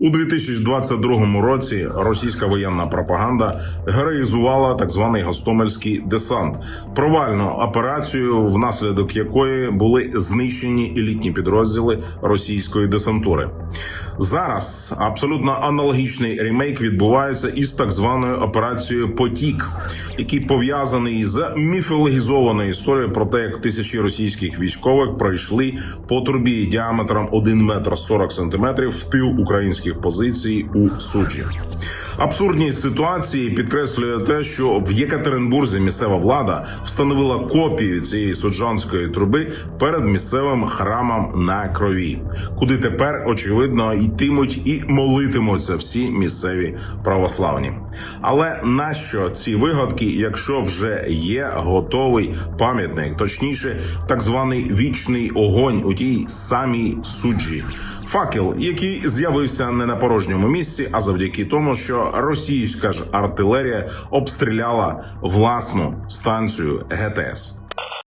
У 2022 році російська воєнна пропаганда героїзувала так званий Гостомельський десант, провальну операцію, внаслідок якої були знищені елітні підрозділи російської десантури. Зараз абсолютно аналогічний ремейк відбувається із так званою операцією Потік, який пов'язаний з міфологізованою історією про те, як тисячі російських військових пройшли по трубі діаметром 1 метр 40 сантиметрів в тил українських позицій у суджі. Абсурдність ситуації підкреслює те, що в Єкатеринбурзі місцева влада встановила копію цієї суджанської труби перед місцевим храмом на крові, куди тепер очевидно йтимуть і молитимуться всі місцеві православні. Але нащо ці вигадки, якщо вже є готовий пам'ятник, точніше, так званий вічний огонь у тій самій суджі? Факел, який з'явився не на порожньому місці, а завдяки тому, що російська ж артилерія обстріляла власну станцію ГТС.